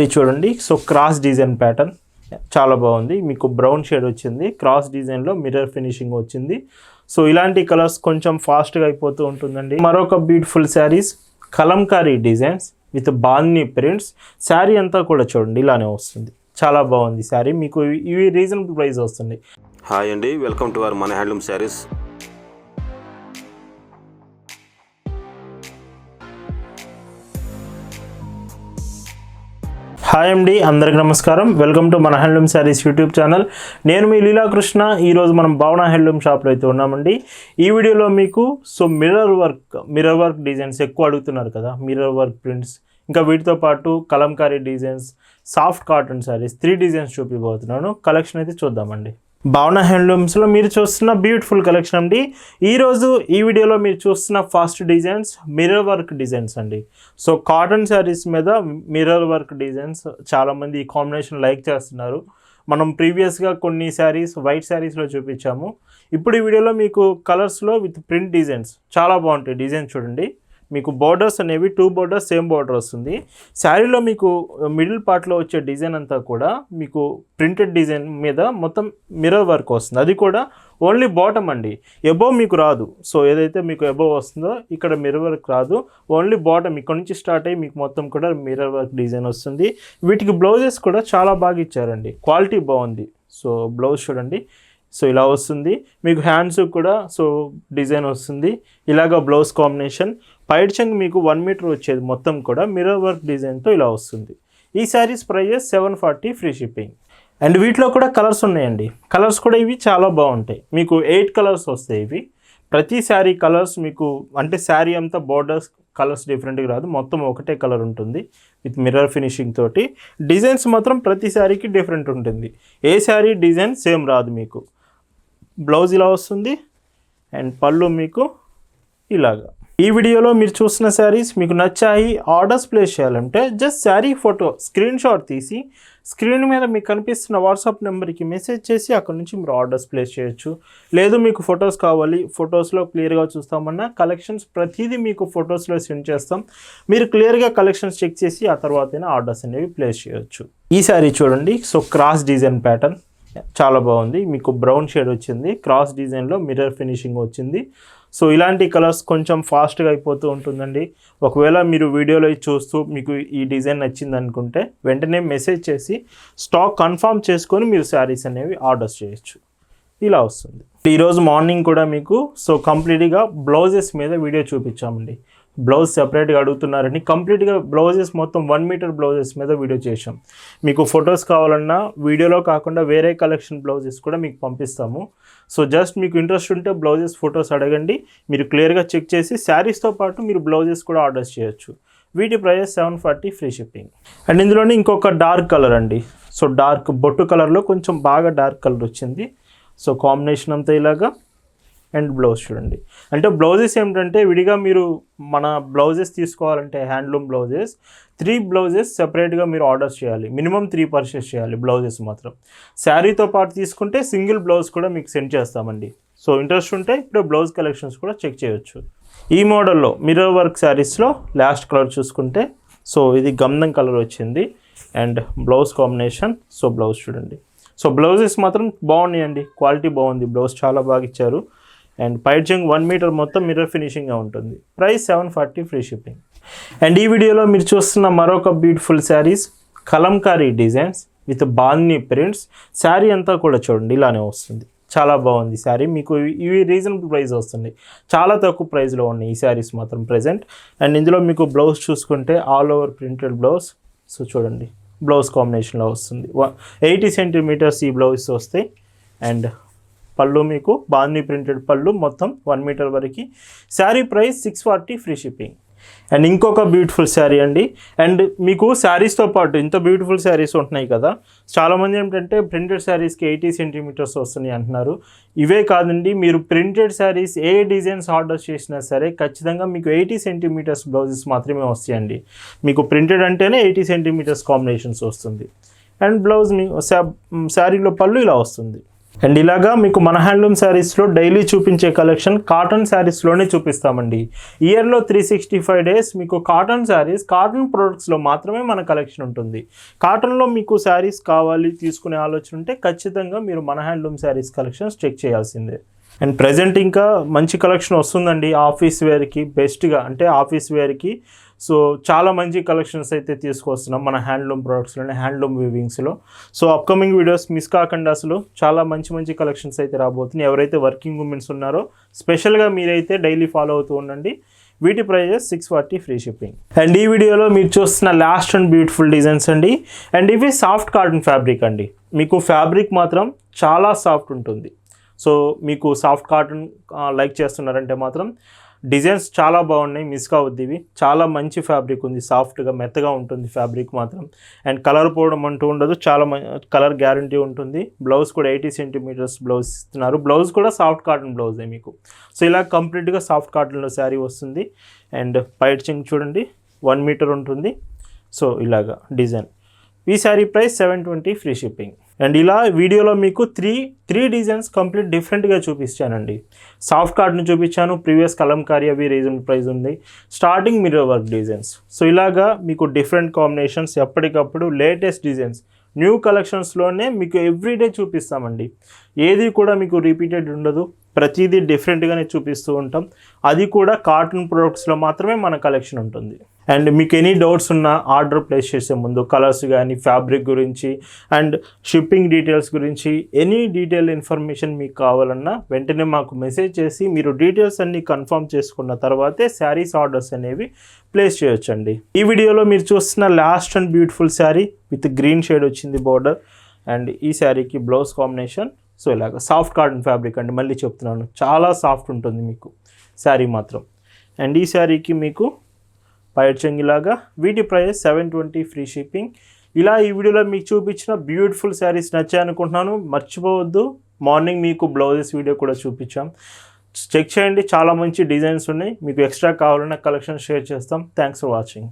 అది చూడండి. So cross design pattern చాలా బాగుంది. మీకు బ్రౌన్ షేడ్ వచ్చింది. క్రాస్ డిజైన్లో మిర్రర్ ఫినిషింగ్ వచ్చింది. సో ఇలాంటి కలర్స్ కొంచెం ఫాస్ట్గా అయిపోతూ ఉంటుందండి. మరొక beautiful saris Kalamkari designs with బాల్నీ prints sari అంతా కూడా చూడండి ఇలానే వస్తుంది. చాలా బాగుంది శారీ మీకు ఇవి రీజనబుల్ ప్రైస్ వస్తుంది. హాయ్ అండి. వెల్కమ్ టు అవర్ మన హ్యాండ్లూమ్ శారీస్ హాయ్ అండి అందరికి నమస్కారం. వెల్కమ్ టు మన హ్యాండ్లూమ్ శారీస్ యూట్యూబ్ ఛానల్ నేను మీ లీలాకృష్ణ. ఈరోజు మనం భావన హ్యాండ్లూమ్ షాప్లో అయితే ఉన్నామండి. ఈ వీడియోలో మీకు so mirror work mirror work designs ఎక్కువ అడుగుతున్నారు కదా. మిర్రర్ వర్క్ ప్రింట్స్ ఇంకా వీటితో పాటు Kalamkari designs soft cotton saris three designs చూపిపోతున్నాను collection అయితే చూద్దామండి. భావన హ్యాండ్లూమ్స్లో మీరు చూస్తున్న బ్యూటిఫుల్ కలెక్షన్ అండి. ఈరోజు ఈ వీడియోలో మీరు చూస్తున్న first designs mirror work designs అండి. సో కాటన్ శారీస్ మీద మిర్రర్ వర్క్ డిజైన్స్ చాలామంది ఈ కాంబినేషన్ లైక్ చేస్తున్నారు. మనం ప్రీవియస్గా కొన్ని శారీస్ వైట్ శారీస్లో చూపించాము. ఇప్పుడు ఈ వీడియోలో మీకు కలర్స్లో విత్ ప్రింట్ డిజైన్స్ చాలా బాగుంటాయి డిజైన్స్ చూడండి. మీకు బోర్డర్స్ అనేవి టూ బోర్డర్స్ సేమ్ బోర్డర్ వస్తుంది. శారీలో మీకు మిడిల్ పార్ట్లో వచ్చే డిజైన్ అంతా కూడా మీకు ప్రింటెడ్ డిజైన్ మీద మొత్తం మిర్రర్ వర్క్ వస్తుంది. అది కూడా ఓన్లీ బాటమ్ అండి. ఎబోవ్ మీకు రాదు. సో ఏదైతే మీకు ఎబోవ్ వస్తుందో ఇక్కడ మిర్రర్ వర్క్ రాదు. ఓన్లీ బాటమ్ ఇక్కడ నుంచి స్టార్ట్ అయ్యి మీకు మొత్తం కూడా మిర్రర్ వర్క్ డిజైన్ వస్తుంది. వీటికి బ్లౌజెస్ కూడా చాలా బాగా ఇచ్చారండి. క్వాలిటీ బాగుంది. సో బ్లౌజ్ చూడండి. సో ఇలా వస్తుంది. మీకు హ్యాండ్స్ కూడా సో డిజైన్ వస్తుంది. ఇలాగ బ్లౌజ్ కాంబినేషన్ పైడ్ చంగ్ మీకు వన్ మీటర్ వచ్చేది మొత్తం కూడా మిర్రర్ వర్క్ డిజైన్తో ఇలా వస్తుంది. ఈ saris prices seven forty free shipping and వీటిలో కూడా కలర్స్ ఉన్నాయండి. కలర్స్ కూడా ఇవి చాలా బాగుంటాయి. మీకు ఎయిట్ కలర్స్ వస్తాయి ఇవి. ప్రతి శారీ కలర్స్ మీకు అంటే శారీ అంతా బోర్డర్స్ కలర్స్ డిఫరెంట్గా రాదు. మొత్తం ఒకటే కలర్ ఉంటుంది విత్ మిర్రర్ ఫినిషింగ్ తోటి. డిజైన్స్ మాత్రం ప్రతి శారీకి డిఫరెంట్ ఉంటుంది. ఏ శారీ డిజైన్ సేమ్ రాదు మీకు. బ్లౌజ్ ఇలా వస్తుంది. అండ్ పళ్ళు మీకు ఇలాగా. ఈ వీడియోలో మీరు చూసిన శారీస్ మీకు నచ్చాయి ఆర్డర్స్ ప్లేస్ చేయాలంటే just sari photo screenshot తీసి స్క్రీన్ మీద మీకు కనిపిస్తున్న వాట్సాప్ నెంబర్కి మెసేజ్ చేసి అక్కడ నుంచి మీరు ఆర్డర్స్ ప్లేస్ చేయొచ్చు. లేదు మీకు ఫొటోస్ కావాలి ఫొటోస్లో క్లియర్గా చూస్తామన్నా కలెక్షన్స్ ప్రతిదీ మీకు ఫొటోస్లో సెండ్ చేస్తాం. మీరు క్లియర్గా కలెక్షన్స్ చెక్ చేసి ఆ తర్వాతనే ఆర్డర్స్ అనేవి ప్లేస్ చేయొచ్చు. ఈ శారీ చూడండి సో క్రాస్ డిజైన్ ప్యాటర్న్ చాలా బాగుంది మీకు బ్రౌన్ షేడ్ వచ్చింది క్రాస్ డిజైన్లో మిర్రర్ ఫినిషింగ్ వచ్చింది. సో ఇలాంటి కలర్స్ కొంచెం ఫాస్ట్గా అయిపోతూ ఉంటుందండి. ఒకవేళ మీరు వీడియోలో చూస్తూ మీకు ఈ డిజైన్ నచ్చింది అనుకుంటే వెంటనే మెసేజ్ చేసి స్టాక్ కన్ఫర్మ్ చేసుకొని మీరు శారీస్ అనేవి ఆర్డర్స్ చేయొచ్చు. ఇలా వస్తుంది. ఈరోజు మార్నింగ్ కూడా మీకు సో కంప్లీట్గా బ్లౌజెస్ మీద వీడియో చూపించామండి. బ్లౌజ్ సెపరేట్గా అడుగుతున్నారని కంప్లీట్గా బ్లౌజెస్ మొత్తం వన్ మీటర్ బ్లౌజెస్ మీద వీడియో చేసాం మీకు ఫొటోస్ కావాలన్నా వీడియోలో కాకుండా వేరే కలెక్షన్ బ్లౌజెస్ కూడా మీకు పంపిస్తాము. సో జస్ట్ మీకు ఇంట్రెస్ట్ ఉంటే బ్లౌజెస్ ఫొటోస్ అడగండి. మీరు క్లియర్గా చెక్ చేసి శారీస్తో పాటు మీరు బ్లౌజెస్ కూడా ఆర్డర్స్ చేయొచ్చు. వీటి price seven forty free shipping and ఇందులోనే ఇంకొక డార్క్ కలర్ అండి. సో డార్క్ బొట్టు కలర్లో కొంచెం బాగా డార్క్ కలర్ వచ్చింది. సో కాంబినేషన్ అంతా ఇలాగా. అండ్ బ్లౌజ్ చూడండి. అంటే బ్లౌజెస్ ఏమిటంటే విడిగా మీరు మన బ్లౌజెస్ తీసుకోవాలంటే హ్యాండ్లూమ్ బ్లౌజెస్ త్రీ బ్లౌజెస్ సెపరేట్గా మీరు ఆర్డర్స్ చేయాలి. మినిమం త్రీ పర్చేస్ చేయాలి బ్లౌజెస్ మాత్రం. శారీతో పాటు తీసుకుంటే సింగిల్ బ్లౌజ్ కూడా మీకు సెండ్ చేస్తామండి. సో ఇంట్రెస్ట్ ఉంటే ఇప్పుడు బ్లౌజ్ కలెక్షన్స్ కూడా చెక్ చేయొచ్చు. ఈ మోడల్లో మిర్రర్ వర్క్ శారీస్లో లాస్ట్ కలర్ చూసుకుంటే సో ఇది గంధం కలర్ వచ్చింది. And blouse combination so blouse చూడండి. సో బ్లౌజెస్ మాత్రం బాగున్నాయండి. క్వాలిటీ బాగుంది. బ్లౌజ్ చాలా బాగా ఇచ్చారు. అండ్ పైడ్జింగ్ వన్ మీటర్ మొత్తం మిర్రర్ ఫినిషింగ్గా ఉంటుంది. Price seven forty free shipping and ఈ వీడియోలో మీరు చూస్తున్న మరొక beautiful saris Kalamkari designs with బాల్నీ prints sari అంతా కూడా చూడండి ఇలానే వస్తుంది. చాలా బాగుంది శారీ మీకు ఇవి- ఇవి రీజనబుల్ ప్రైస్ వస్తుంది. చాలా తక్కువ ప్రైస్లో ఉన్నాయి ఈ శారీస్ మాత్రం ప్రజెంట్ అండ్ ఇందులో మీకు బ్లౌజ్ చూసుకుంటే all over printed blouse so చూడండి బ్లౌజ్ కాంబినేషన్లో వస్తుంది. ఎయిటీ సెంటీమీటర్స్ ఈ బ్లౌజ్ వస్తాయి అండ్ పళ్ళు మీకు బాందీ ప్రింటెడ్ పళ్ళు మొత్తం వన్ మీటర్ వరకు. Sari price six forty free shipping and ఇంకొక బ్యూటిఫుల్ శారీ అండి. అండ్ మీకు శారీస్తో పాటు ఇంత బ్యూటిఫుల్ శారీస్ ఉంటున్నాయి కదా. చాలామంది ఏంటంటే ప్రింటెడ్ శారీస్కి ఎయిటీ సెంటీమీటర్స్ వస్తున్నాయి అంటున్నారు. ఇవే కాదండి మీరు ప్రింటెడ్ శారీస్ ఏ డిజైన్స్ ఆర్డర్ చేసినా సరే ఖచ్చితంగా మీకు ఎయిటీ సెంటీమీటర్స్ బ్లౌజెస్ మాత్రమే వస్తాయండి. మీకు ప్రింటెడ్ అంటేనే ఎయిటీ సెంటీమీటర్స్ కాంబినేషన్స్ వస్తుంది. అండ్ బ్లౌజ్ మీ శారీలో పళ్ళు ఇలా వస్తుంది. అండ్ ఇలాగా మీకు మన హ్యాండ్లూమ్ శారీస్లో డైలీ చూపించే కలెక్షన్ కాటన్ శారీస్లోనే చూపిస్తామండి. ఇయర్లో త్రీ సిక్స్టీ ఫైవ్ డేస్ మీకు కాటన్ శారీస్ కాటన్ ప్రొడక్ట్స్లో మాత్రమే మన కలెక్షన్ ఉంటుంది. కాటన్లో మీకు శారీస్ కావాలి తీసుకునే ఆలోచన ఉంటే ఖచ్చితంగా మీరు మన హ్యాండ్లూమ్ శారీస్ కలెక్షన్స్ చెక్ చేయాల్సిందే. అండ్ ప్రజెంట్ ఇంకా మంచి కలెక్షన్ వస్తుందండి ఆఫీస్ వేర్కి బెస్ట్గా. అంటే ఆఫీస్ వేర్కి. సో చాలా మంచి కలెక్షన్స్ అయితే తీసుకొస్తున్నాం మన హ్యాండ్లూమ్ ప్రొడక్ట్స్లోనే హ్యాండ్లూమ్ వీవింగ్స్లో సో అప్కమింగ్ వీడియోస్ మిస్ కాకుండా అసలు. చాలా మంచి మంచి కలెక్షన్స్ అయితే రాబోతున్నాయి. ఎవరైతే వర్కింగ్ ఉమెన్స్ ఉన్నారో స్పెషల్గా మీరైతే డైలీ ఫాలో అవుతూ ఉండండి. వీటి prices six forty free shipping and ఈ వీడియోలో మీరు చూస్తున్న లాస్ట్ అండ్ బ్యూటిఫుల్ డిజైన్స్ అండి. అండ్ ఇవి సాఫ్ట్ కాటన్ ఫ్యాబ్రిక్ అండి. మీకు ఫ్యాబ్రిక్ మాత్రం చాలా సాఫ్ట్ ఉంటుంది. సో మీకు సాఫ్ట్ కాటన్ లైక్ చేస్తున్నారంటే మాత్రం డిజైన్స్ చాలా బాగున్నాయి మిస్ కావద్దు ఇవి చాలా మంచి ఫ్యాబ్రిక్ ఉంది సాఫ్ట్గా మెత్తగా ఉంటుంది ఫ్యాబ్రిక్ మాత్రం. అండ్ కలర్ పోవడం అంటూ ఉండదు చాలా కలర్ గ్యారంటీ ఉంటుంది. బ్లౌజ్ కూడా ఎయిటీ సెంటీమీటర్స్ బ్లౌజ్ ఇస్తున్నారు. బ్లౌజ్ కూడా సాఫ్ట్ కాటన్ బ్లౌజే మీకు. సో ఇలా కంప్లీట్గా సాఫ్ట్ కాటన్లో శారీ వస్తుంది. అండ్ పైట్ చింగ్ చూడండి వన్ మీటర్ ఉంటుంది. సో ఇలాగా డిజైన్. ఈ sari price seven twenty free shipping. And ఇలా వీడియోలో మీకు త్రీ త్రీ డిజైన్స్ కంప్లీట్ డిఫరెంట్గా చూపించానండి సాఫ్ట్ కార్డ్ని చూపించాను ప్రీవియస్ కలంకారీ అవి రీజన్ ప్రైస్ ఉంది. Starting mirror work designs so ఇలాగా మీకు డిఫరెంట్ కాంబినేషన్స్ ఎప్పటికప్పుడు లేటెస్ట్ డిజైన్స్ న్యూ కలెక్షన్స్లోనే మీకు ఎవ్రీడే చూపిస్తామండి. ఏది కూడా మీకు రిపీటెడ్ ఉండదు. ప్రతిదీ డిఫరెంట్గానే చూపిస్తూ ఉంటాం. అది కూడా కాటన్ ప్రొడక్ట్స్లో మాత్రమే మన కలెక్షన్ ఉంటుంది. అండ్ మీకు ఎనీ డౌట్స్ ఉన్న ఆర్డర్ ప్లేస్ చేసే ముందు కలర్స్ కానీ ఫ్యాబ్రిక్ గురించి అండ్ షిప్పింగ్ డీటెయిల్స్ గురించి ఎనీ డీటెయిల్ ఇన్ఫర్మేషన్ మీకు కావాలన్నా వెంటనే మాకు మెసేజ్ చేసి మీరు డీటెయిల్స్ అన్నీ కన్ఫర్మ్ చేసుకున్న తర్వాతే శారీస్ ఆర్డర్స్ అనేవి ప్లేస్ చేయొచ్చండి. ఈ వీడియోలో మీరు చూస్తున్న last and beautiful sari with green shade వచ్చింది బార్డర్ అండ్ ఈ శారీకి బ్లౌజ్ కాంబినేషన్ సో ఇలాగ సాఫ్ట్ కాటన్ ఫ్యాబ్రిక్ అండి మళ్ళీ చెప్తున్నాను. చాలా సాఫ్ట్ ఉంటుంది మీకు. శారీ మాత్రం. అండ్ ఈ శారీకి మీకు పైట్ వీటి price seven twenty free shipping. ఇలా ఈ వీడియోలో మీకు చూపించిన బ్యూటిఫుల్ శారీస్ నచ్చాయి అనుకుంటున్నాను. మర్చిపోవద్దు. మార్నింగ్ మీకు బ్లౌజెస్ వీడియో కూడా చూపించాం. చెక్ చేయండి. చాలా మంచి డిజైన్స్ ఉన్నాయి. మీకు ఎక్స్ట్రా కావాలన్న కలెక్షన్ షేర్ చేస్తాం. Thanks for watching.